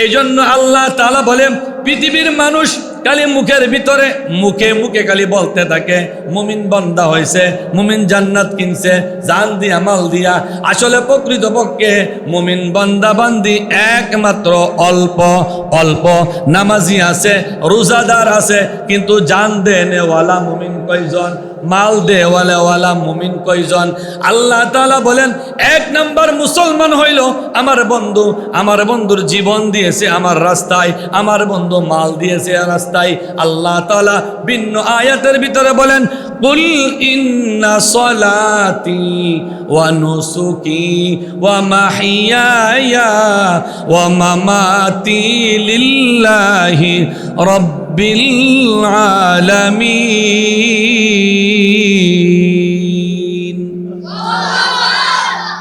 এই জন্য আল্লাহ তালা বলে, পৃথিবীর মানুষ খালি মুখের ভিতরে, মুখে মুখে খালি বলতে থাকে, মুমিন বন্দা হয়েছে, মুমিন জান্নাত কিনছে, জান দিয়া, মাল দিয়া। আসলে প্রকৃত পক্ষে মুমিন বন্দা বান্দি একমাত্র অল্প অল্প নামাজি আছে, রোজাদার আছে, কিন্তু জান দেনেওয়ালা মুমিন কয়জন? মাল দেওয়ালাওয়ালা মুমিন কয়জন? আল্লাহ তাআলা বলেন, এক নাম্বার মুসলমান হইল আমার বন্ধু। আমার বন্ধুর জীবন দিয়েছে আমার রাস্তায়, আমার বন্ধু মাল দিয়েছে রাস্তায়। আল্লাহ তাআলা ভিন্ন আয়াতের ভিতরে বলেন, কুল ইন্না সলাতি ওয়া নুসুকি ওয়া মাহিয়ায়া ওয়া লিল্লাহি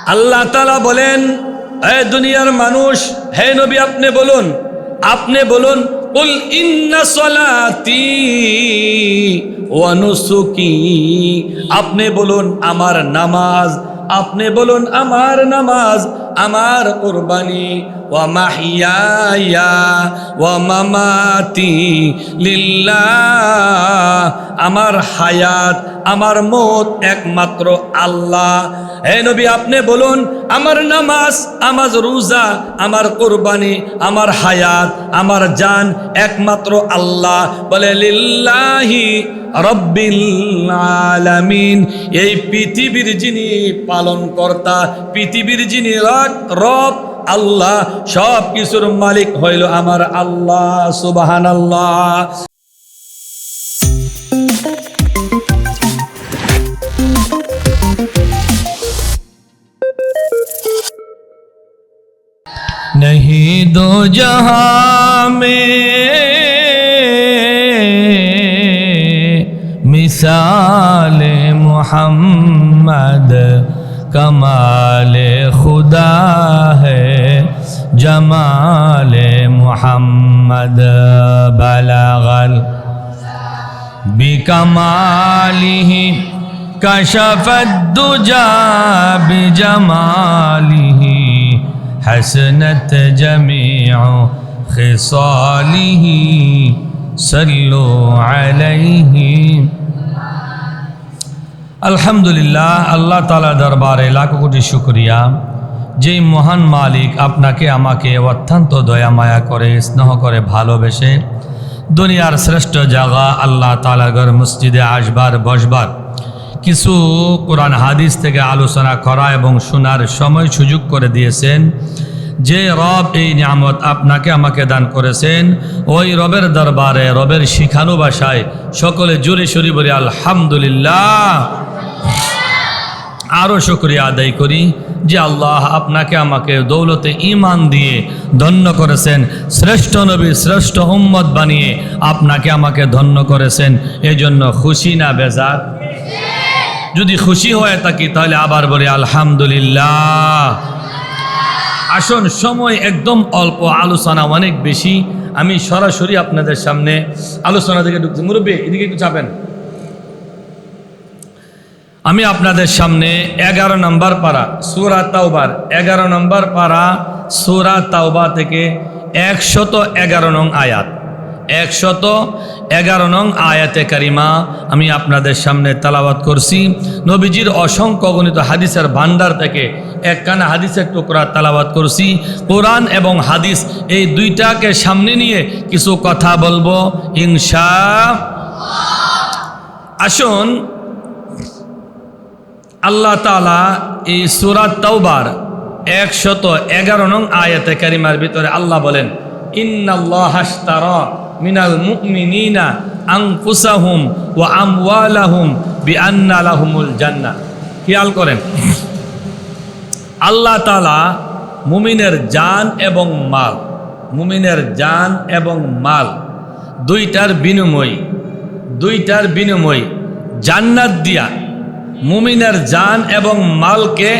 আল্লাহ তালা বলেন হে দুনিয়ার মানুষ, হে নবী, আপনি বলুন আপনি বলুন, কুল ইন্না সলাতি ওয়া নুসুকি। আপনি বলুন, আমার নামাজ। আপনি বলুন, আমার নামাজ। আমার কোরবানি। আমার হায়াত, আমার মত একমাত্র আল্লাহ। হে নবী, আপনি বলুন, আমার নামাজ, আমার রোজা, আমার কোরবানি, আমার হায়াত, আমার জান একমাত্র আল্লাহ। বলে, লিল্লাহি রব্বিল এই পৃথিবীর যিনি পালন কর্তা পৃথিবীর যিনি রব আল্লাহ সব কিছুর মালিক হইল আমার আল্লাহ সুবাহান আল্লাহ नहीं दो जहां में मिसाल मोहम्मद کمال خدا ہے، جمال محمد بلغل بکمالی کشف الدجا بجمالی حسنت جمیع خصالی صلو علیہ আলহামদুলিল্লাহ, আল্লাহ তালা দরবারে লাখো কোটি শুক্রিয়া। যেই মহান মালিক আপনাকে, আমাকে অত্যন্ত দয়া, মায়া করে, স্নেহ করে ভালোবেসে দুনিয়ার শ্রেষ্ঠ জায়গা আল্লাহ তালাগর মসজিদে আসবার, বসবার কিছু কোরআন হাদিস থেকে আলোচনা করা এবং শোনার সময় সুযোগ করে দিয়েছেন। যে রব এই নিয়ামত আপনাকে আমাকে দান করেছেন ওই রবের দরবারে রবের শিখানো ভাষায় সকলে জুড়ে সরি বলি আলহামদুলিল্লাহ। আরও শুক্রিয়া আদায় করি যে আল্লাহ আপনাকে আমাকে দৌলতে ইমান দিয়ে ধন্য করেছেন শ্রেষ্ঠ নবী শ্রেষ্ঠ উম্মত বানিয়ে আপনাকে আমাকে ধন্য করেছেন। এই জন্য খুশি না বেজার? যদি খুশি হয়ে থাকি তাহলে আবার বলি আলহামদুলিল্লাহ। আসুন সময় একদম অল্প, আলোচনা অনেক বেশি। আমি সরাসরি আপনাদের সামনে আলোচনা থেকে ঢুকছি। মুরব্বী, এদিকে একটু চাপেন। আমি আপনাদের সামনে এগারো নম্বর পাড়া, সোরা তাওবার। এগারো নম্বর পাড়া, সোরা তাওবা থেকে একশত এগারো নং আয়াত। একশত এগারো নং আয়াতে কারিমা। আমি আপনাদের সামনে তালাবাত করছি। নবীজির অসংখ্য গণিত হাদিসের ভান্ডার থেকে একখানা হাদিসের টুকরা তালাবাত করছি। কোরআন এবং হাদিস এই দুইটাকে সামনে নিয়ে কিছু কথা বলব, ইনশা আসুন, আল্লাহ তালা এই সুরাত তাওবার একশত এগারো নং আয়াতে কারিমার ভিতরে আল্লাহ বলেন ইন্নাল্লাহাস্তারা মিনাল মুমিনিনা আনফুসাহুম ওয়া আমওয়ালাহুম বিআন্না লাহুমুল জান্নাহ। খেয়াল করেন। আল্লাহ তালা মুমিনের জান এবং মাল, মুমিনের জান এবং মাল দুইটার বিনিময় দুইটার বিনিময় জান্নাত দিয়া মুমিনের জান এবং মালকে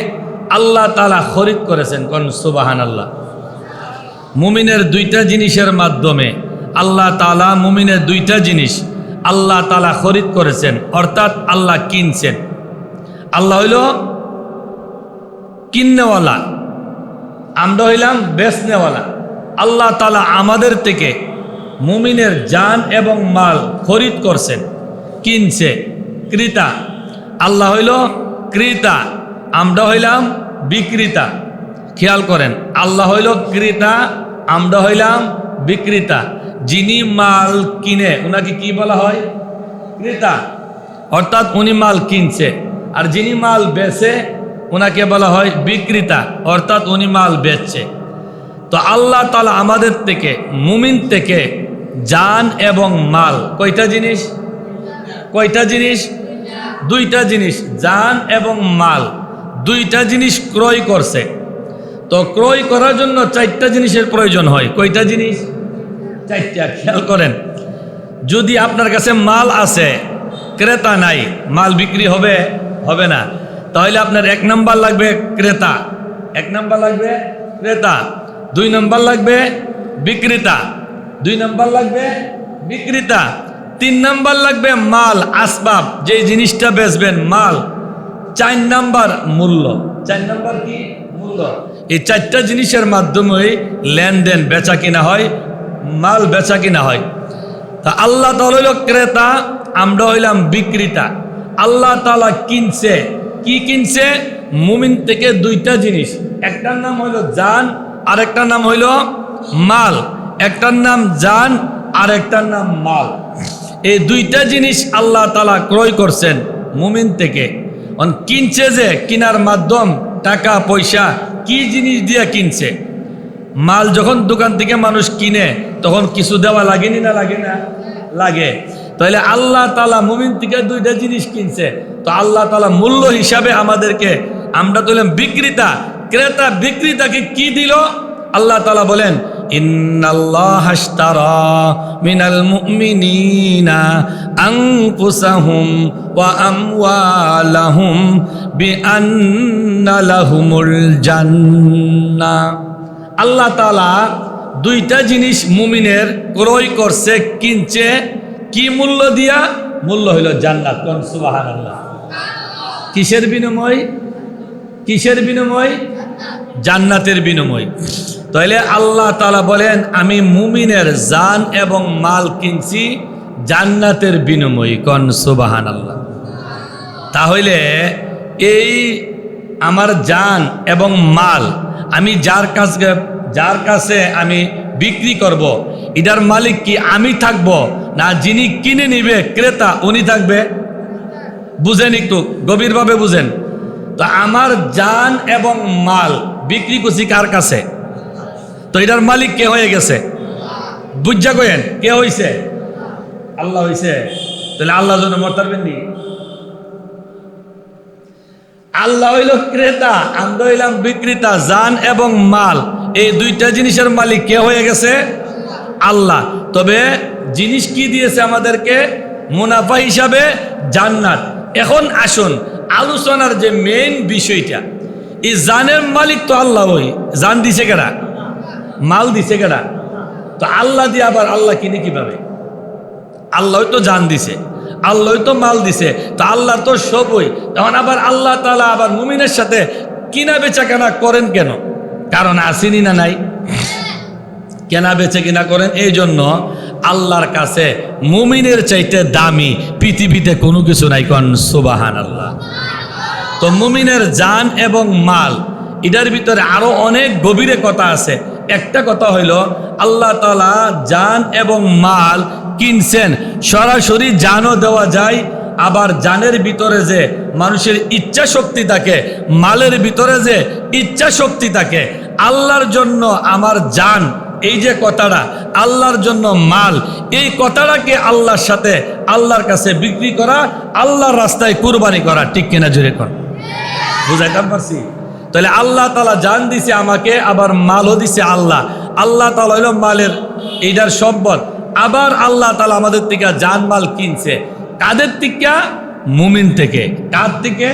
আল্লাহ তালা খরিদ করেছেন। কোন সুবাহান আল্লাহ মুমিনের দুইটা জিনিসের মাধ্যমে আল্লাহ তালা মুমিনের দুইটা জিনিস আল্লাহ তালা খরিদ করেছেন, অর্থাৎ আল্লাহ কিনছেন। আল্লাহ হইল কিন্নেওয়ালা, আমরা হইলাম বেচনেওয়ালা। আল্লাহ তালা আমাদের থেকে মুমিনের জান এবং মাল খরিদ করছেন, কিনছে, ক্রেতা। আল্লাহ হইল ক্রেতা, আমরা হইলাম বিক্রেতা। খেয়াল করেন, আল্লাহ হইল ক্রেতা, আমরা হইলাম বিক্রেতা। যিনি মাল কিনে ওনাকে কি বলা হয়? ক্রেতা। অর্থাৎ উনি মাল কিনছে। আর যিনি মাল বেচে ওনাকে বলা হয় বিক্রেতা। অর্থাৎ উনি মাল বেচছে। তো আল্লাহ তালা আমাদের থেকে, মুমিন থেকে জান এবং মাল, কয়টা জিনিস? কয়টা জিনিস? দুইটা জিনিস, জান এবং মাল। দুইটা জিনিস ক্রয় করছে। তো ক্রয় করার জন্য চারটা জিনিসের প্রয়োজন হয়। কয়টা জিনিস? চারটা খেয়াল করেন, যদি আপনার কাছে মাল আছে, ক্রেতা নাই, মাল বিক্রি হবে হবে না, তাহলে আপনার এক নাম্বার লাগবে ক্রেতা। এক নাম্বার লাগবে ক্রেতা, দুই নাম্বার লাগবে বিক্রেতা, দুই নাম্বার লাগবে বিক্রেতা, তিন নাম্বার লাগবে মাল, আসবাব যে জিনিসটা বেচবেন, মাল। চার নাম্বার মূল্য। চার নাম্বার কি? মূল্য। এই চারটা জিনিসের মাধ্যমেই লেনদেন বেচা কিনা হয় মাল বেচা কিনা হয়। তা আল্লাহ তালা হইল ক্রেতা, আমরা হইলাম বিক্রেতা। আল্লাহ তালা কিনছে। কি কিনছে? মুমিন থেকে দুইটা জিনিস। একটার নাম হইল জান, আরেকটার নাম হইল মাল। একটার নাম জান, আরেকটার নাম মাল। এই দুইটা জিনিস আল্লাহ তালা ক্রয় করছেন মুমিন থেকে। কিনছে যে, কিনার মাধ্যম, টাকা, পয়সা, কি জিনিস দিয়ে কিনছে? মাল যখন দোকান থেকে মানুষ কিনে, তখন কিছু দেওয়া লাগেনি না লাগে না? লাগে। তাহলে আল্লাহ তালা মুমিন থেকে দুইটা জিনিস কিনছে। তো আল্লাহ তালা মূল্য হিসাবে আমাদেরকে, আমরা তো বিক্রেতা। ক্রেতা বিক্রেতাকে কি দিল? আল্লাহ তালা বলেন জান্নাহ। আল্লাহ তালা দুইটা জিনিস মুমিনের ক্রয় করছে, কিনছে। কি মূল্য দিয়া? মূল্য হইল জান্নাত। কোন? সুবাহান আল্লাহ কিসের বিনিময়? কিসের বিনিময়? জান্নাতের বিনিময়। তাইলে আল্লাহ তালা বলেন, আমি মুমিনের জান এবং মাল কিনছি জান্নাতের বিনিময়। কন? সুবাহান আল্লাহ তাহলে এই আমার জান এবং মাল, আমি যার কাছে যার কাছে আমি বিক্রি করব। এটার মালিক কি আমি থাকব, না যিনি কিনে নিবে, ক্রেতা উনি থাকবে? বুঝেন একটু, গভীরভাবে বুঝেন। তো আমার জান এবং মাল বিক্রি করছি কার কাছে? তো এটার মালিক কে হয়ে গেছে? বুঝা কয়েন কে হইছে? আল্লাহ হইছে। তাহলে আল্লাহ জন্য মরতারবেন নি? আল্লাহ হইল ক্রেতা আমরা হইলাম বিক্রেতা, জান এবং মাল। এই দুইটা জিনিসের মালিক কে হয়ে গেছে? আল্লাহ। তবে জিনিস কি দিয়েছে আমাদেরকে? মুনাফা হিসাবে জান্নাত। এখন আসুন, আলোচনার যে মেইন বিষয়টা। এই জানের মালিক তো আল্লাহ ওই। জান দিছে কেডা? মাল দিছে কেডা? তো আল্লাহ দিয়ে আবার আল্লাহ কিনে কীভাবে? আল্লাহ তো জান দিছে। আল্লাহ তো মাল দিছে। তা আল্লাহ তো সবই। তখন আবার আল্লাহ তালা আবার মুমিনের সাথে কিনা বেচা কেনা করেন কেন? কারণ আসেনি না নাই? কেনা বেচে কিনা করেন? এই জন্য আল্লাহর কাছে মুমিনের চাইতে দামি পৃথিবীতে কোনো কিছু নাই কন সুবাহান আল্লাহ তো মুমিনের জান এবং মাল, এটার ভিতরে আরও অনেক গভীরে কথা আছে। একটা কথা হইল, আল্লাহ তালা জান এবং মাল কিনছেন, সরাসরি জানও দেওয়া যায় আবার জানের ভিতরে যে মানুষের ইচ্ছা শক্তি থাকে, মালের ভিতরে যে ইচ্ছা শক্তি থাকে, আল্লাহর জন্য আমার জান, এই যে কথাটা, আল্লাহর জন্য মাল, এই কথাটাকে আল্লাহর সাথে আল্লাহর কাছে বিক্রি করা, আল্লাহর রাস্তায় কুরবানি করা, ঠিক কিনা জুড়ে কর বুঝাইতাম পারছি? তাহলে আল্লাহ তালা জান দিছে আমাকে, আবার মালও দিছে আল্লাহ। আল্লাহ তালা হইল মালের, এইটার সম্পদ। আবার আল্লাহ তালা আমাদের থেকে জান, মাল কিনছে। কাদের টিকা মুমিন থেকে। কার থেকে?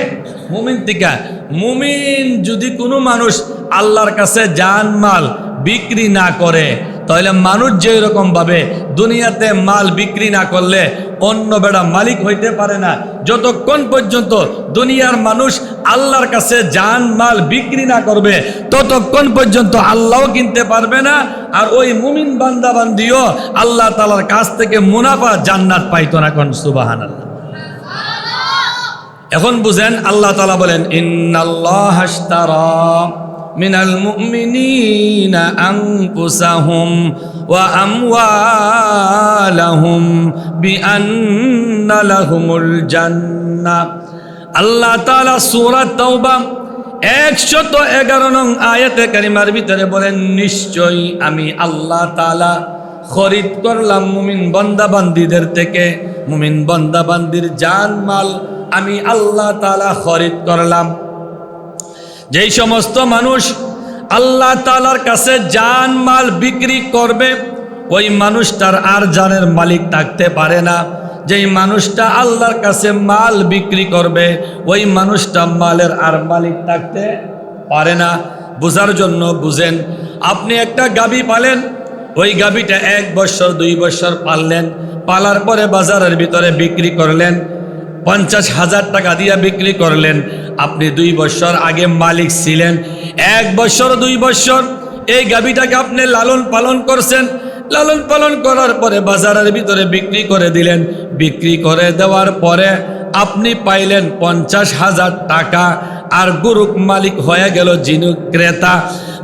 মুমিন টিকা মুমিন যদি কোনো মানুষ আল্লাহর কাছে জান মাল বিক্রি না করে তাহলে মানুষ যেরকম ভাবে দুনিয়াতে মাল বিক্রি না করলে অন্য বেড়া মালিক হইতে পারে না। যতক্ষণ পর্যন্ত দুনিয়ার মানুষ আল্লাহর কাছে যান মাল বিক্রি না করবে, ততক্ষণ পর্যন্ত আল্লাহও কিনতে পারবে না। আর ওই মুমিন বান্দা বান্দিও আল্লাহ তালার কাছ থেকে মুনাফা জান্নাত পাইতো না কোন সুবাহান এখন বুঝেন আল্লাহ তালা বলেন, ইন্নাল্লাহ হাশতারা। মিনাল মুমিনিনা আনফুসাহুম ওয়া আমওয়ালাহুম বিআন্না লাহুমুল জান্নাহ আল্লাহ তাআলা সূরা তাওবা একশত এগারো নং আয়াতে কারিমার ভিতরে বলেন, নিশ্চয়ই আমি আল্লাহ তাআলা খরিদ করলাম মুমিন বন্দাবান্দিদের থেকে। মুমিন বন্দাবান্দির জান মাল আমি আল্লাহ তালা খরিদ করলাম। যেই সমস্ত মানুষ আল্লাহ তালার কাছে জান মাল বিক্রি করবে, ওই মানুষটার আর জানের মালিক থাকতে পারে না। যেই মানুষটা আল্লাহর কাছে মাল বিক্রি করবে, ওই মানুষটা মালের আর মালিক থাকতে পারে না। বোঝার জন্য বুঝেন, আপনি একটা গাবি পালেন, ওই গাবিটা এক বছর, দুই বছর পাললেন, পালার পরে বাজারের ভিতরে বিক্রি করলেন, পঞ্চাশ হাজার টাকা দিয়ে বিক্রি করলেন আপনি দুই বছর আগে মালিক ছিলেন। এক বছর, দুই বছর। এই গাবিটাকে আপনি লালন পালন করছেন। লালন পালন করার পরে বাজারের ভিতরে বিক্রি করে দিলেন। বিক্রি করে দেওয়ার পরে আপনি পাইলেন পঞ্চাশ হাজার টাকা। আর গরুক মালিক হয়ে গেল জিনু ক্রেতা।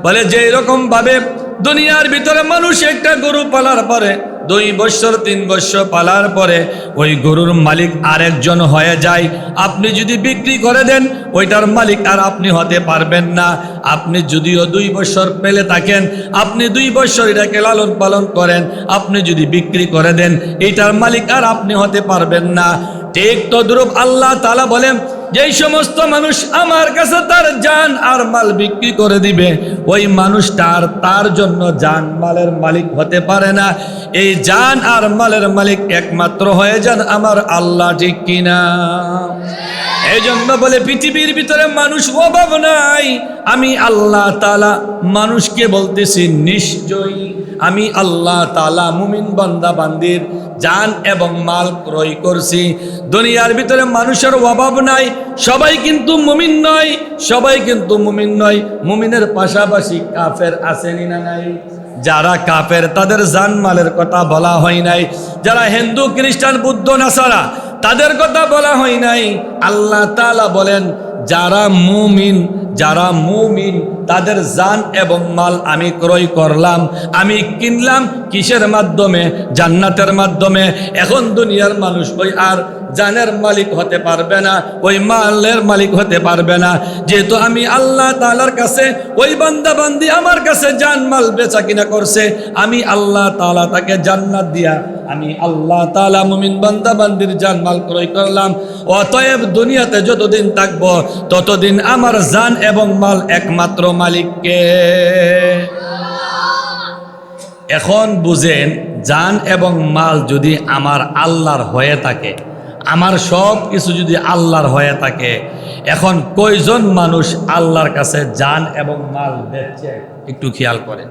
বলে যে এরকম ভাবে দুনিয়ার ভিতরে মানুষ একটা গরু পালার পরে, দুই বছর, তিন বছর পালার পরে ওই গরুর মালিক আরেকজন হয়ে যায়। আপনি যদি বিক্রি করে দেন, ওইটার মালিক আর আপনি হতে পারবেন না। আপনি যদিও দুই বছর পেলে থাকেন, আপনি দুই বছর এটাকে লালন পালন করেন, আপনি যদি বিক্রি করে দেন এইটার মালিক আর আপনি হতে পারবেন না। ঠিক তদ্রুপ আল্লাহ তালা বলেন, যেই সমস্ত মানুষ আমার কাছে তার যান আর মাল বিক্রি করে দিবে, ওই মানুষটার তার জন্য যান মালের মালিক হতে পারে না। এই যান আর মালের মালিক একমাত্র হয়ে যান আমার আল্লাহ, ঠিক কিনা? এই জন্য বলে পৃথিবীর ভিতরে মানুষ অভাব নাই। আমি আল্লাহ তালা মানুষকে বলতেছি, নিশ্চয়ই আমি আল্লাহ তালা মুমিন বান্দা, বান্দির যান এবং মাল ক্রয় করছি। দুনিয়ার ভিতরে মানুষের অভাব নাই, সবাই কিন্তু মুমিন নয়, সবাই কিন্তু মুমিন নয়। মুমিনের পাশাপাশি কাফের আসেনি না নাই? যারা কাফের তাদের জান মালের কথা বলা হয় নাই। যারা হিন্দু, খ্রিস্টান, বুদ্ধ, নাসারা তাদের কথা বলা হয় নাই। আল্লাহ তালা বলেন যারা মুমিন যারা মুমিন তাদের জান এবং মাল আমি ক্রয় করলাম। আমি কিনলাম কিসের মাধ্যমে? জান্নাতের মাধ্যমে। এখন দুনিয়ার মানুষ ওই আর জানের মালিক হতে পারবে না, ওই মালের মালিক হতে পারবে না। যেহেতু আমি আল্লাহ তালার কাছে, ওই বান্দা বান্দি আমার কাছে জান, মাল বেচা কিনা করছে, আমি আল্লাহ তালা তাকে জান্নাত দিয়া আমি আল্লাহ তালা মুমিন বান্দা বান্দির জান, মাল ক্রয় করলাম। অতএব দুনিয়াতে যতদিন থাকব, ততদিন আমার জান এবং মাল একমাত্র মালিককে। এখন বুঝেন, জান এবং মাল যদি আমার আল্লাহর হয়ে থাকে, আমার সব কিছু যদি আল্লাহর হয়ে থাকে, এখন কয়জন মানুষ আল্লাহর কাছে জান এবং মাল বেচছে একটু খেয়াল করেন।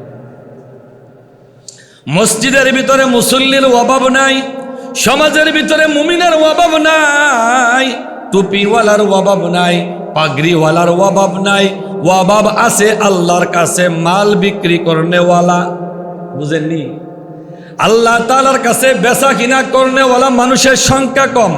মসজিদের ভিতরে মুসল্লির অভাব নাই, সমাজের ভিতরে মুমিনের অভাব নাই। টুপিওয়ালার অভাব নাই, পাগড়িওয়ালার অভাব নাই, অভাব আছে আল্লাহর কাছে, মাল বিক্রি করনেওয়ালা। বুঝেননি? আল্লাহ তালার কাছে বেচা কিনা করনেওয়ালা মানুষের সংখ্যা কম।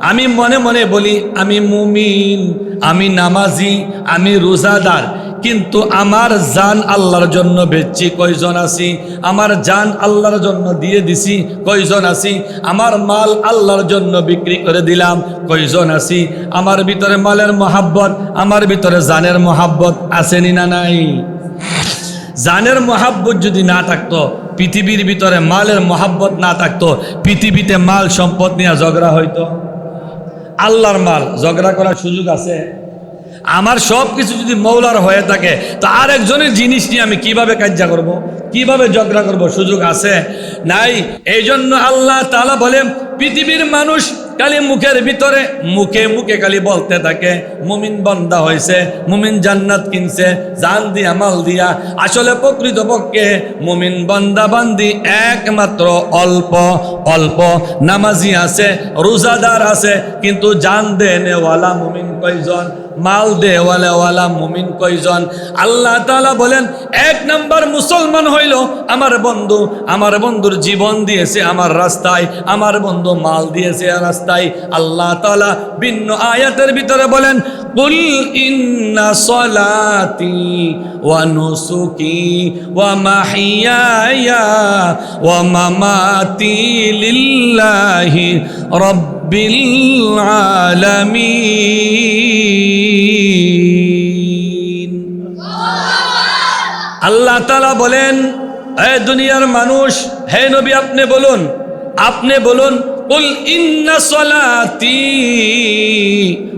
আমি মনে মনে বলি, আমি মুমিন, আমি নামাজি, আমি রোজাদার। কিন্তু আমার জান আল্লাহর জন্য বেচছি। কয়জন আছি? আমার জান আল্লাহর জন্য দিয়ে দিছি। কয়জন আছি? আমার মাল আল্লাহর জন্য বিক্রি করে দিলাম। কয়জন আছি? আমার ভিতরে মালের মহাব্বত, আমার ভিতরে জানের মহাব্বত আসেনি না নাই? জানের মহাব্বত যদি না থাকতো, পৃথিবীর ভিতরে মালের মহাব্বত না থাকতো, পৃথিবীতে মাল সম্পদ নিয়ে ঝগড়া হইতো? আল্লাহর মাল, ঝগড়া করার সুযোগ আছে? আমার সব কিছু যদি মৌলার হয়ে থাকে, তো আর একজনের জিনিস নিয়ে আমি কীভাবে কার্যা করব। কীভাবে ঝগড়া করব? সুযোগ আছে? নাই। এই জন্য আল্লাহ তালা বলে পৃথিবীর মানুষ খালি মুখের ভিতরে, মুখে মুখে খালি বলতে থাকে, মুমিন বন্দা হয়েছে মুমিন জান্নাত কিনছে, জান দিয়া, মাল দিয়া। আসলে প্রকৃত পক্ষে মুমিন বন্দা বান্দি একমাত্র অল্প অল্প নামাজি আছে, রোজাদার আছে, কিন্তু জান দেনেওয়ালা মুমিন কয়জন? মাল দেওয়ালা মুমিন কয়জন? আল্লাহ তাআলা বলেন, এক নাম্বার মুসলমান হইল আমার বন্ধু। আমার বন্ধুর জীবন দিয়েছে আমার রাস্তায়, আমার বন্ধু মাল দিয়েছে রাস্তায়। আল্লাহ তাআলা ভিন্ন আয়াতের ভিতরে বলেন ওয়া আল্লাহ তালা বলেন হে দুনিয়ার মানুষ, হে নবী, আপনি বলুন আপনি বলুন উল ইন্না সলাতি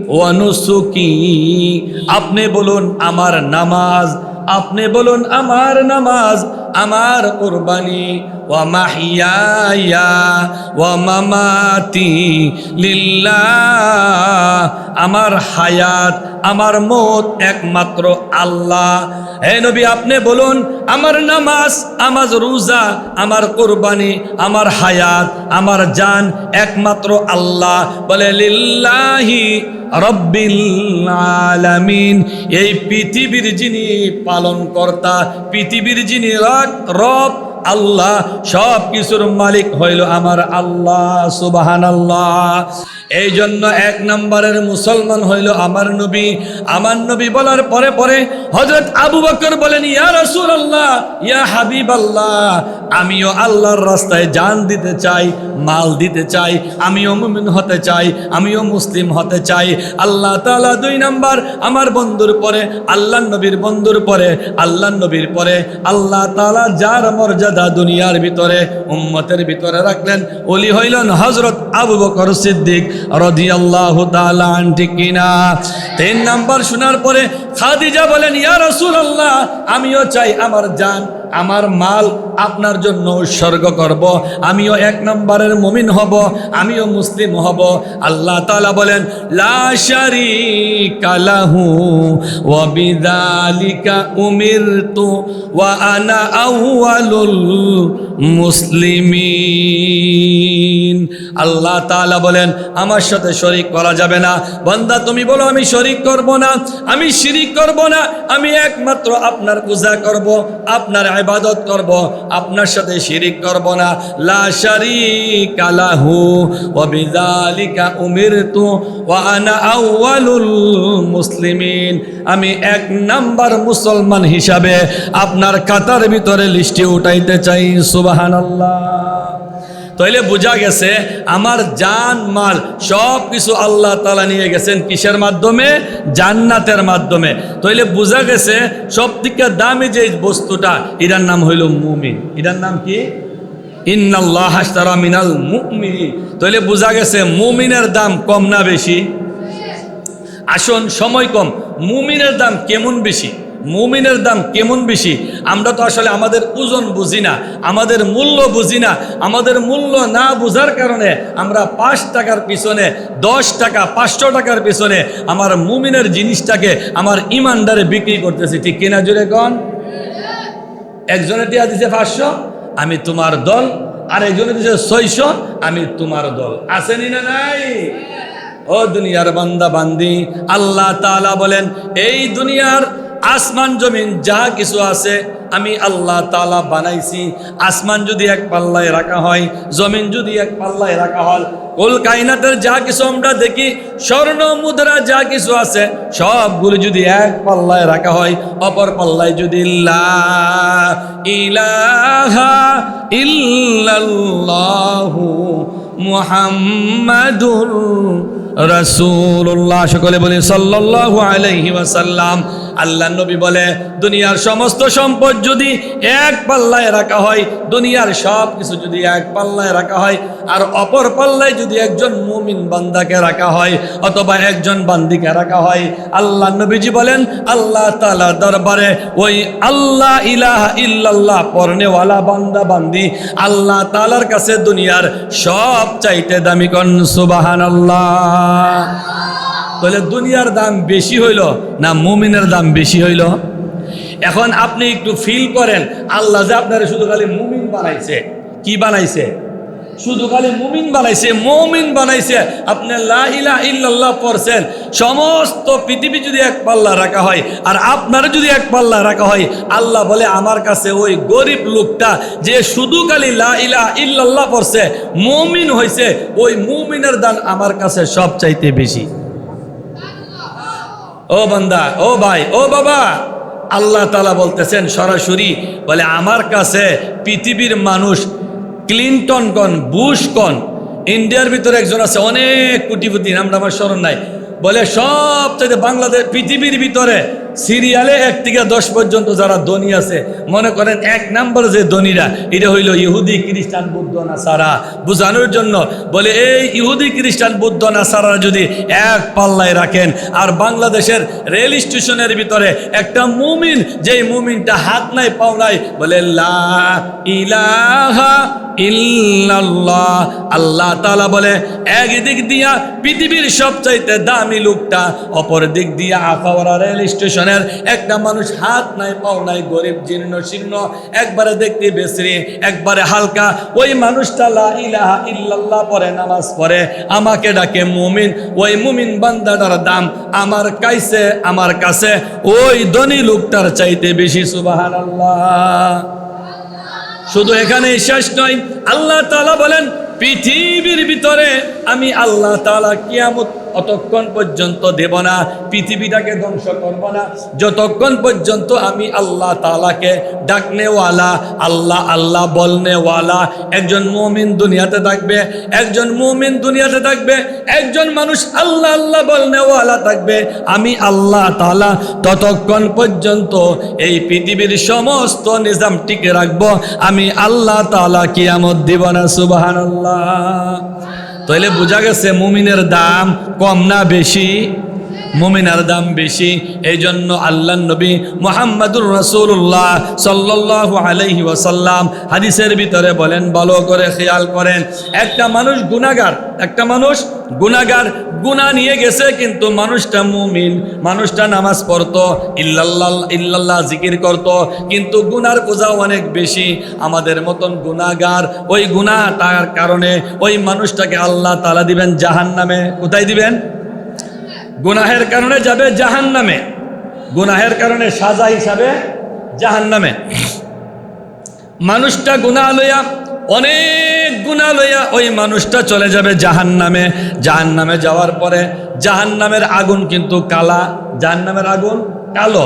ওয়া নুসুকি। আপনি বলুন, আমার নামাজ। আপনি বলুন, আমার নামাজ। আমার কুরবানি। ওয়া মামাতি লিল্লাহ। আমার হায়াত, আমার মত একমাত্র আল্লাহ। হে নবী, আপনি বলুন, আমার নামাজ, আমার রোজা, আমার কোরবানি, আমার হায়াত, আমার জান একমাত্র আল্লাহ। বলে, লিল্লাহি আলামিন। এই পৃথিবীর যিনি পালন কর্তা পৃথিবীর যিনি রব আল্লাহ সব কিছুর মালিক হইল আমার আল্লাহ সুবাহান আল্লাহ এই জন্য এক নম্বরের মুসলমান হইল আমার নবী। আমার নবী বলার পরে পরে হজরত আবু বকর বলেন, ইয়া রসুল আল্লাহ ইয়া হাবিব আল্লাহ আমিও আল্লাহর রাস্তায় জান দিতে চাই, মাল দিতে চাই, আমিও মুমিন হতে চাই, আমিও মুসলিম হতে চাই। আল্লাহ তালা দুই নাম্বার, আমার বন্ধুর পরে আল্লাহ নবীর বন্ধুর পরে আল্লাহ নবীর পরে, আল্লাহ তালা যার মর্যাদা দুনিয়ার ভিতরে, উম্মতের ভিতরে রাখলেন। ওলি হইলেন হজরত আবু বকর সিদ্দিক রাদিয়াল্লাহু তাআলা আনটি কিনা। তিন নাম্বার শোনার পরে খাদিজা বলেন, ইয়া রাসূলুল্লাহ, আমিও চাই আমার জান আমার মাল আপনার জন্য উৎসর্গ করব, আমিও এক নম্বরের মুমিন হব, আমিও মুসলিম হব। আল্লাহ তালা বলেন লাশারি কালাহু অবিদালিকা উমির তু ওয়া আনা আউয়ালুল মুসলিমিন। আল্লাহ তাআলা বলেন, আমার সাথে শরিক করা যাবে না। বন্দা, তুমি বলো, আমি শরিক করব না? আমি শিরিক করব না? আমি একমাত্র আপনার পূজা করব, আপনার ইবাদত করব, আপনার সাথে শিরিক করব না। লা আনা আউয়ালুল মুসলিমিন। আমি এক নাম্বার মুসলমান হিসাবে আপনার কাতার ভিতরে লিস্টে উঠাইতে চাই, সুবহানাল্লাহ। তাইলে বোঝা গেছে, আমার জান, মাল সব কিছু আল্লাহ তালা নিয়ে গেছেন কিসের মাধ্যমে? জান্নাতের মাধ্যমে। তাইলে বোঝা গেছে সব থেকে দামি যে বস্তুটা, এটার নাম হইল মুমিন। এটার নাম কি? ইন্নাল্লাহ তাইলে বোঝা গেছে, মুমিনের দাম কম না বেশি? আসুন, সময় কম। মুমিনের দাম কেমন বেশি? মুমিনের দাম কেমন বেশি? আমরা তো আসলে আমাদের ওজন বুঝি না, আমাদের মূল্য বুঝি না, আমাদের মূল্য না বোঝার কারণে আমরা পাঁচ টাকার পিছনে, দশ টাকা, পাঁচশো টাকার পিছনে আমার মুমিনের জিনিসটাকে আমার ইমানদারে বিক্রি করতেছি। ঠিক কিনা জুড়ে কন? একজনে টিয়া দিছে পাঁচশো, আমি তোমার দল আর একজনে দিছে ছয়শো, আমি তোমার দল। আসেনি না নাই? ও দুনিয়ার বান্দা বান্দি, আল্লাহ তাআলা বলেন, এই দুনিয়ার আসমান জমিন যা কিছু আছে, আমি আল্লাহ তালা বানাইছি। আসমান যদি এক পাল্লায় রাখা হয়, জমিন যদি এক পাল্লায় রাখা হয়, কুল কাইনাতের যা কিছু আমরা দেখি, স্বর্ণ মুদ্রা যা কিছু আছে, সবগুলো যদি এক পাল্লায় রাখা হয়, অপর পাল্লায় যদি ইলাহা ইল্লাল্লাহু মুহাম্মাদুর রাসূলুল্লাহ। সকলে বলি সাল্লাল্লাহু আলাইহি ওয়াসাল্লাম। আল্লাহ নবী বলে, দুনিয়ার সমস্ত সম্পদ যদি এক পাল্লায় রাখা হয়, দুনিয়ার সব কিছু যদি এক পাল্লায় রাখা হয়, আর অপর পাল্লায় যদি একজন মুমিন বান্দাকে রাখা হয়, অথবা একজন বান্দিকে রাখা হয়, আল্লাহ নবীজি বলেন, আল্লাহ তালা দরবারে ওই আল্লাহ ইলাহ ইল্লাল্লাহ পড়নেওয়ালা বান্দা, বান্দি, আল্লাহ তালার কাছে দুনিয়ার সব চাইতে দামি কন সুবাহান আল্লাহ তাহলে দুনিয়ার দাম বেশি হইল না মুমিনের দাম বেশি হইল? এখন আপনি একটু ফিল করেন, আল্লাহ যে আপনার শুধু খালি মুমিন বানাইছে। কি বানাইছে? শুধু খালি মুমিন বানাইছে, মমিন বানাইছে। আপনি লা ইলাহা ইল্লাল্লাহ পড়ছেন, সমস্ত পৃথিবী যদি এক পাল্লা রাখা হয়, আর আপনার যদি এক পাল্লা রাখা হয়, আল্লাহ বলে, আমার কাছে ওই গরিব লোকটা যে শুধু খালি লা ইলাহা ইল্লাল্লাহ পড়ছে, মমিন হয়েছে ওই মুমিনের দান আমার কাছে সব চাইতে বেশি। ও বান্দা, ও ভাই, ও বাবা। আল্লাহ তালা বলতেছেন সরাসরি, বলে, আমার কাছে পৃথিবীর মানুষ ক্লিন্টন কন বুশ কন ইন্ডিয়ার ভিতরে একজন আছে, অনেক কোটিপতি, নামটা আমার স্মরণ নাই। বলে সব চাইতে বাংলাদেশ পৃথিবীর ভিতরে সিরিয়ালে এক থেকে দশ পর্যন্ত যারা ধনী আছে, মনে করেন এক নাম্বার যে ধনীরা, এটা হইল ইহুদি, খ্রিস্টান, বুদ্ধ, নাসারা। বোঝানোর জন্য বলে, এই ইহুদি, খ্রিস্টান, বুদ্ধ নাসারা যদি এক পাল্লায় রাখেন, আর বাংলাদেশের রেল স্টেশনের ভিতরে একটা মুমিন, যেই মুমিনটা হাত নাই, পাও নাই, বলে, লা ইলাহা ইল্লাল্লাহ। আল্লাহ তালা বলে, একদিক দিয়া পৃথিবীর সবচাইতে দামি লোকটা অপর দিক দিয়া আখাওয়ারা রেল স্টেশনের। একটা মানুষ হাত নাই, পাও নাই, গরিব, জীর্ণ, শীর্ণ, একবারে দেখতে বেসরি একবারে হালকা। ওই মানুষটা লা ইলাহা ইল্লাল্লাহ পরে, নামাজ পড়ে, আমাকে ডাকে মুমিন। ওই মুমিন বান্দাটার দাম আমার কাইছে, আমার কাছে। ওই ধনী লোকটার চাইতে বেশি, সুবহানাল্লাহ। শুধু এখানে শেষ নয়, আল্লাহ তাআলা বলেন, পৃথিবীর ভিতরে আমি আল্লাহ তাআলা কিয়ামত অতক্ষণ পর্যন্ত দেব না, পৃথিবীটাকে ধ্বংস করব না। যতক্ষণ পর্যন্ত আমি আল্লাহ তালাকে ডাকনেওয়ালা, আল্লাহ আল্লাহ বলনেওয়ালা, একজন মুমিন দুনিয়াতে থাকবে, একজন মুমিন দুনিয়াতে থাকবে, একজন মানুষ আল্লাহ আল্লাহ বলনেওয়ালা থাকবে, আমি আল্লাহ তাআলা ততক্ষণ পর্যন্ত এই পৃথিবীর সমস্ত নিজাম টিকে রাখব। আমি আল্লাহ তাআলা কিয়ামত দিব না, সুবহানাল্লাহ। তাইলে বোঝা গেছে মুমিনের দাম কম না বেশি? মুমিনার দাম বেশি। এই জন্য আল্লাহ নবী মোহাম্মদুর রসুল্লাহ সাল্লাল্লাহু আলাইহি ওয়াসাল্লাম হাদিসের ভিতরে বলেন, ভালো করে খেয়াল করেন। একটা মানুষ গুনাগার একটা মানুষ গুনাগার গুনাহ নিয়ে গেছে কিন্তু মানুষটা মুমিন, মানুষটা নামাজ পড়তো, ইল্লাল্লাহ ইল্লাল্লাহ জিকির করত, কিন্তু গুনার বোঝা অনেক বেশি। আমাদের মতন গুনাগার ওই গুনাহটার কারণে ওই মানুষটাকে আল্লাহ তালা দিবেন জাহান নামে কোথায় দিবেন? গুনাহের কারণে যাবে জাহান নামে গুনাহের কারণে সাজা হিসাবে জাহান নামে মানুষটা গুনাহ লইয়া, অনেক গুণা লইয়া ওই মানুষটা চলে যাবে জাহান নামে জাহান নামে যাওয়ার পরে জাহান নামের আগুন কিন্তু কালা। জাহান নামের আগুন কালো।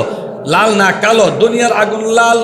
লাল না কালো, দুনিয়ার আগুন লাল,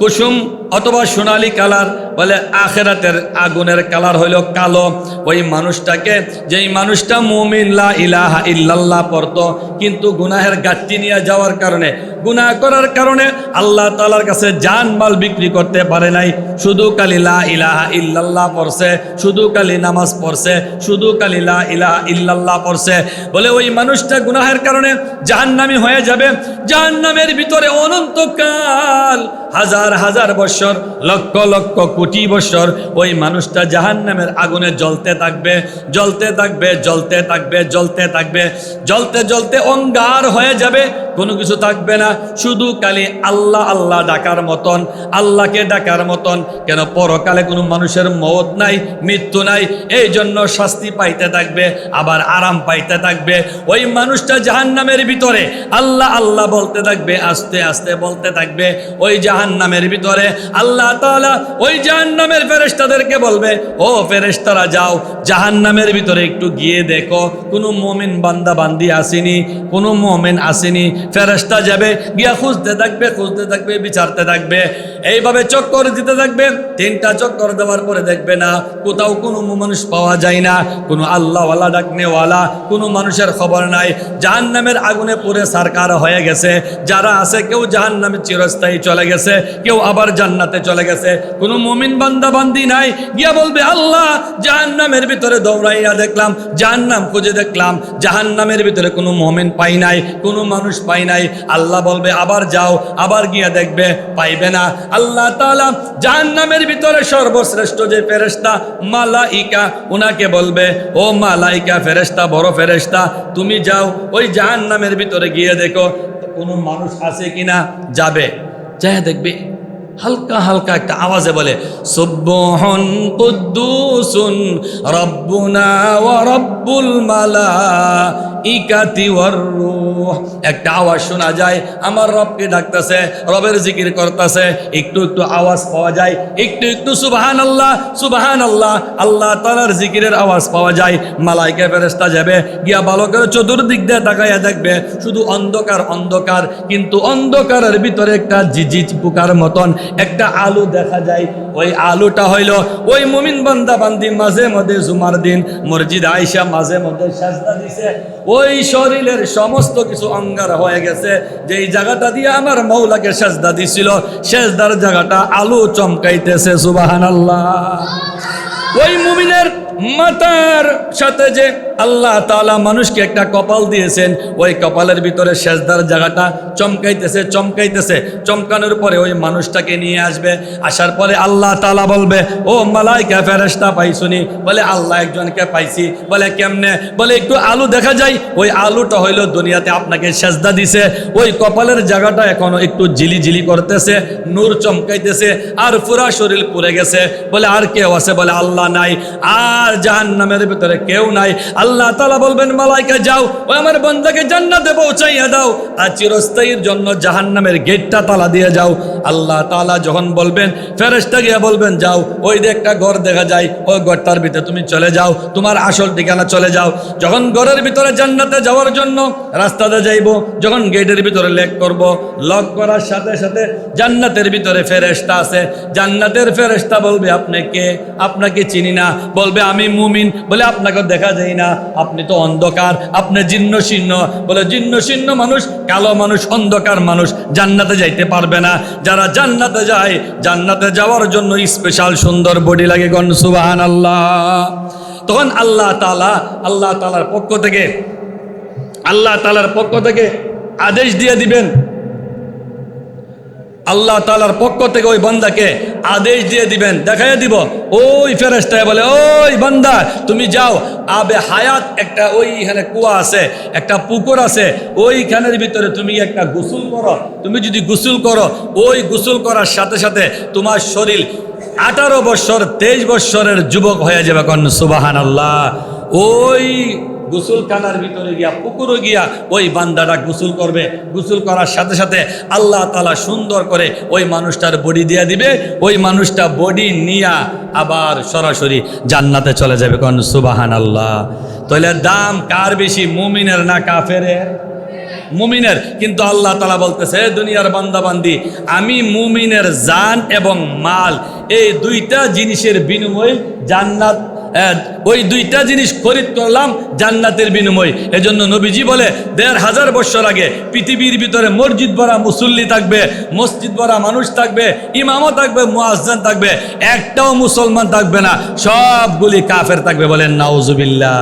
কুসুম অথবা সোনালী কালার। বলে আখেরাতের আগুনের কালার হইল কালো। ওই মানুষটাকে, যেই মানুষটা মুমিন, লা ইলাহা ইল্লাল্লাহ পড়তো, কিন্তু গুনাহের গাঠটি নিয়ে যাওয়ার কারণে, গুনাহ করার কারণে আল্লাহ তালার কাছে জান মাল বিক্রি করতে পারে নাই। শুধু কালি লা ইলাহা ইল্লাল্লাহ পড়ছে, শুধু কালি নামাজ পড়ছে, শুধু কালি লা ইলাহা ইল্লাল্লাহ পড়ছে। বলে ওই মানুষটা গুনাহের কারণে জাহান্নামি হয়ে যাবে। জাহান্নামের ভিতরে অনন্তকাল হাজার হাজার বছর লক্ষ লক্ষ কোটি বছর ওই মানুষটা জাহান্নামের আগুনে জ্বলতে থাকবে জ্বলতে থাকবে জ্বলতে থাকবে জ্বলতে থাকবে, জ্বলতে জ্বলতে অঙ্গার হয়ে যাবে, কোনো কিছু থাকবে না। শুধু কালি আল্লাহ আল্লাহ ডাকার মতন, আল্লাহকে ডাকার মতন। কেন পরকালে কোনো মানুষের মত নাই, মৃত্যু নাই এই জন্য শাস্তি পাইতে থাকবে, আবার আরাম পাইতে থাকবে। ওই মানুষটা জাহান্নামের ভিতরে, আল্লাহ আল্লাহ বলতে থাকবে, আস্তে আস্তে বলতে থাকবে। ওই জাহান্নামের ভিতরে আল্লাহ তাআলা ওই জাহান জাহান্নামের ফেরেশতাদেরকে বলবে, ও ফেরেশতারা, যাও। জাহান্নামের ভিতরে একটু গিয়ে দেখো। কোনো মমিন বান্দা বান্দি আসেনি, কোনো মমিন আসেনি। ফেরেশতা যাবে, গিয়া খুঁজতে থাকবে খুঁজতে থাকবে, বিচারতে থাকবে। এইভাবে চক্কর দিতে থাকবে, তিনটা চক্কর দেওয়ার পরে দেখবে না, কোথাও কোনো মানুষ পাওয়া যায় না। কোনো আল্লাহওয়ালা, ডাকনেওয়ালা, কোনো মানুষের খবর নাই। জাহান্নামের আগুনে পুরে সারকার হয়ে গেছে। যারা আছে, কেউ জাহান জাহান্নামে চিরস্থায়ী চলে গেছে, কেউ আবার জান্নাতে চলে গেছে। কোনো মুমিন বান্দা, বান্দি নাই। গিয়া বলবে, আল্লাহ, জাহান্নামের ভিতরে দৌড়াইয়া দেখলাম, জাহান্নাম খুঁজে দেখলাম, জাহান্নামের ভিতরে কোনো মুমিন পাই নাই, কোনো মানুষ পাই নাই। আল্লাহ বলবে, আবার যাও, আবার গিয়া দেখবে, পাইবে না। আল্লাহ তাআলা জাহান্নামের ভিতরে সর্বশ্রেষ্ঠ যে ফেরেশতা, মালাইকা ওনাকে বলবে, ও মালাইকা ফেরেশতা, বড় ফেরেশতা, তুমি যাও, ওই জাহান্নামের ভিতরে গিয়ে দেখো, কোনো মানুষ আছে কিনা, যাবে যাই দেখবে। হালকা হালকা একটা আওয়াজে বলে সুব্বহন কুদ্দুসুন রব্বুনা ওয়া রব্বুল মালা ইকাতি একটা আওয়াজ শোনা যায়, আমার রবকে ডাকতেছে, রবের জিকির করতেছে। একটু একটু আওয়াজ পাওয়া যায়, একটু একটু সুবাহান আল্লাহ সুবাহান আল্লাহ আল্লাহ তালার জিকিরের আওয়াজ পাওয়া যায়। মালাইকা ফেরেস্তা যাবে, গিয়া বালকের চতুর্দিক দিয়ে তাকাইয়া দেখবে, শুধু অন্ধকার অন্ধকার, কিন্তু অন্ধকারের ভিতরে একটা জিজি পোকার মতন একটা আলু দেখা যায়। ওই আলুটা হইল ওই মুমিন বান্দা বান্দি মাঝে মধ্যে জুমার দিন। মসজিদ আয়সা মাঝে মধ্যে সাজদা দিছে। ওই শরীরের সমস্ত কিছু অঙ্গার হয়ে গেছে। যেই জায়গাটা দিয়ে আমার মৌলাকে সাজদা দিছিল, সেজদার জায়গাটা আলু চমকাইতেছে সুবাহান আল্লাহ ওই মুমিনের মাতার সাথে যে আল্লাহ তালা মানুষকে একটা কপাল দিয়েছেন, ওই কপালের ভিতরে সেজদার জায়গাটা চমকাইতেছে চমকাইতেছে। চমকানোর পরে ওই মানুষটাকে নিয়ে আসবে, আসার পরে আল্লাহ তালা বলবে, ও মালাইকা, ফেরেশতা পাইছুনি। বলে, আল্লাহ একজনকে পাইছি। বলে, কেমনে? বলে, একটু আলু দেখা যায়, ওই আলুটা হইল দুনিয়াতে আপনাকে সেজদা দিছে। ওই কপালের জায়গাটা এখনও একটু জিলি জিলি করতেছে, নূর চমকাইতেছে, আর পুরা শরীর পুড়ে গেছে। বলে, আর কেউ আছে? বলে, আল্লাহ নাই। আর জাহান্নামের ভিতরে কেউ নাই। আল্লাহ তালা বলবেন, মালাইকা, যাও, ও আমার বন্ধাকে জান্নাতে পৌঁছাইয়া দাও আর চিরস্থায়ীর জন্য জাহান্নামের গেটটা তালা দিয়ে যাও। আল্লাহ তালা যখন বলবেন ফেরেস্তা গিয়া বলবেন, যাও, ওই যে একটা ঘর দেখা যায় ওই ঘরটার ভিতরে তুমি চলে যাও, তোমার আসল ঠিকানা চলে যাও। যখন ঘরের ভিতরে জান্নাতে যাওয়ার জন্য রাস্তাতে যাইব, যখন গেটের ভিতরে লেক করব লক করার সাথে সাথে জান্নাতের ভিতরে ফেরেস্তা আছে। জান্নাতের ফেরেস্তা বলবে, আপনি কে? আপনাকে চিনি না। বলবে, আমি মুমিন বলে আপনাকে দেখা যায় না। আপনি তো অন্ধকার, আপনি জীর্ণ বলে জীর্ণ মানুষ, কালো মানুষ, অন্ধকার মানুষ, জান্নাতে যাইতে পারবে না। যারা জান্নাতে যায়, জান্নাতে যাওয়ার জন্য স্পেশাল সুন্দর বডি লাগে গণ সুবাহান আল্লাহ তখন আল্লাহ তালা আল্লাহ তালার পক্ষ থেকে, আল্লাহ তালার পক্ষ থেকে আদেশ দিয়ে দিবেন আল্লাহ তালার পক্ষ থেকে ওই বান্দাকে আদেশ দিয়ে দিবেন দেখাই দিব। ওই ফেরেস্তায় বলে, ওই বান্দা, তুমি যাও। আবে হায়াত একটা ওইখানে কুয়া আছে, একটা পুকুর আছে। ওইখানের ভিতরে তুমি একটা গোসল করো। তুমি যদি গোসল করো, ওই গোসল করার সাথে সাথে তোমার শরীর আঠারো বৎসর তেইশ বৎসরের যুবক হয়ে যাবে কন সুবাহান আল্লাহ ওই গোসলখানার ভিতরে গিয়া পুকুরে গিয়া ওই বান্দাটা গোসল করবে। গোসল করার সাথে সাথে আল্লাহ তালা সুন্দর করে ওই মানুষটার বডি দিয়া দিবে। ওই মানুষটা বডি নিয়া আবার সরাসরি জান্নাতে চলে যাবে। কোন সুবাহান আল্লাহ তাহলে দাম কার বেশি, মুমিনের না কাফেরের? মুমিনের। কিন্তু আল্লাহ তালা বলতেছে দুনিয়ার বান্দাবান্দি, আমি মুমিনের জান এবং মাল, এই দুইটা জিনিসের বিনিময়ে জান্নাত ওই দুইটা জিনিস খরিদ করলাম জান্নাতের বিনিময়। এজন্য নবীজি বলে, দেড় হাজার বছর আগে পৃথিবীর ভিতরে মসজিদ ভরা মুসল্লি থাকবে, মসজিদ ভরা মানুষ থাকবে, ইমামও থাকবে, মুয়াজ্জান থাকবে, একটাও মুসলমান থাকবে না, সবগুলি কাফের থাকবে বলেন, নাউজুবিল্লাহ।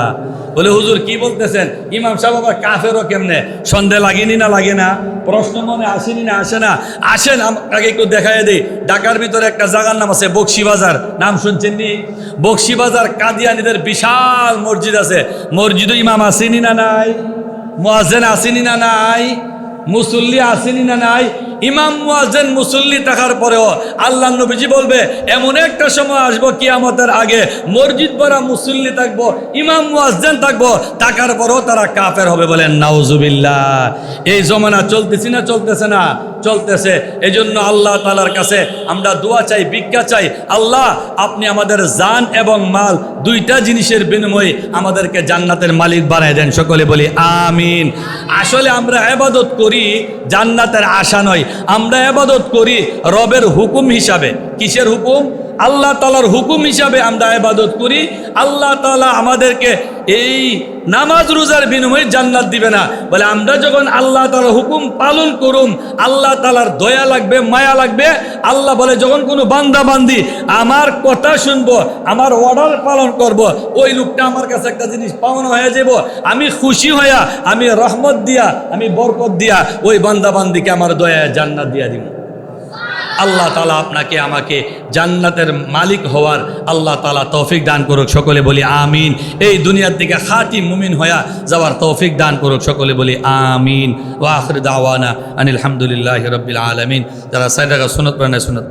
বলে, হুজুর, কি বলতেছেন? ইমাম সাহেব কাফেরও কেমনে? সন্দেহ লাগেনি না লাগে না? প্রশ্ন মনে আসেনি না আসে না? আসেন আপনাকে একটু দেখাই দিই। ঢাকার ভিতরে একটা জায়গার নাম আছে বক্সি বাজার নাম শুনছেন নি? বক্সি বাজার কাদিয়ানিদের বিশাল মসজিদ আছে। মসজিদও ইমাম আসেনি না নাই? মোয়াজেন আসেনি না নাই? মুসল্লি আসেনি না নাই? ইমাম মুয়াজ্জেন মুসল্লি থাকার পরেও আল্লাহ নবীজি বলবে, এমন একটা সময় আসব, কিয়ামতের আগে মসজিদ ভরা মুসল্লি থাকব, ইমাম মুয়াজ্জেন থাকব, থাকার পরেও তারা কাফের হবে বলেন, নাউজুবিল্লাহ, এই জমানা চলতেছি না, চলতেছে না? চলতেছে। এই জন্য আল্লাহ তালার কাছে আমরা দোয়া চাই, ভিক্ষা চাই, আল্লাহ, আপনি আমাদের জান এবং মাল দুইটা জিনিসের বিনিময়ে আমাদেরকে জান্নাতের মালিক বানায় দেন। সকলে বলি, আমিন। আসলে আমরা আবাদত করি জান্নাতের আশা নয় আমরা আবাদত করি রবের হুকুম হিসাবে। কিসের হুকুম? আল্লাহ তালার হুকুম হিসাবে আমরা আবাদত করি। আল্লাহ তালা আমাদেরকে এই নামাজ রোজার বিনিময়ে জান্নাত দিবে না। বলে আমরা যখন আল্লাহ তালার হুকুম পালন করুম, আল্লাহ তালার দয়া লাগবে, মায়া লাগবে। আল্লাহ বলে, যখন কোনো বান্দা বান্দি আমার কথা শুনব, আমার অর্ডার পালন করব, ওই লোকটা আমার কাছে একটা জিনিস পাওয়ানো হয়ে যাব আমি খুশি হইয়া, আমি রহমত দিয়া, আমি বরকত দিয়া, ওই বান্দা বান্দিকে আমার দয়া জান্নাত দিয়া দিব আল্লাহ তালা আপনাকে, আমাকে জান্নাতের মালিক হওয়ার আল্লাহ তালা তৌফিক দান করুক। সকলে বলি আমিন। এই দুনিয়ার দিকে খাটি মুমিন হয়ে যাওয়ার তৌফিক দান করুক। সকলে বলি আমিন। ওয়াখর দাওয়ানা আনিল রবিল আলমিন। যারা সাইডাকা সুনত প্রাণায় সুনত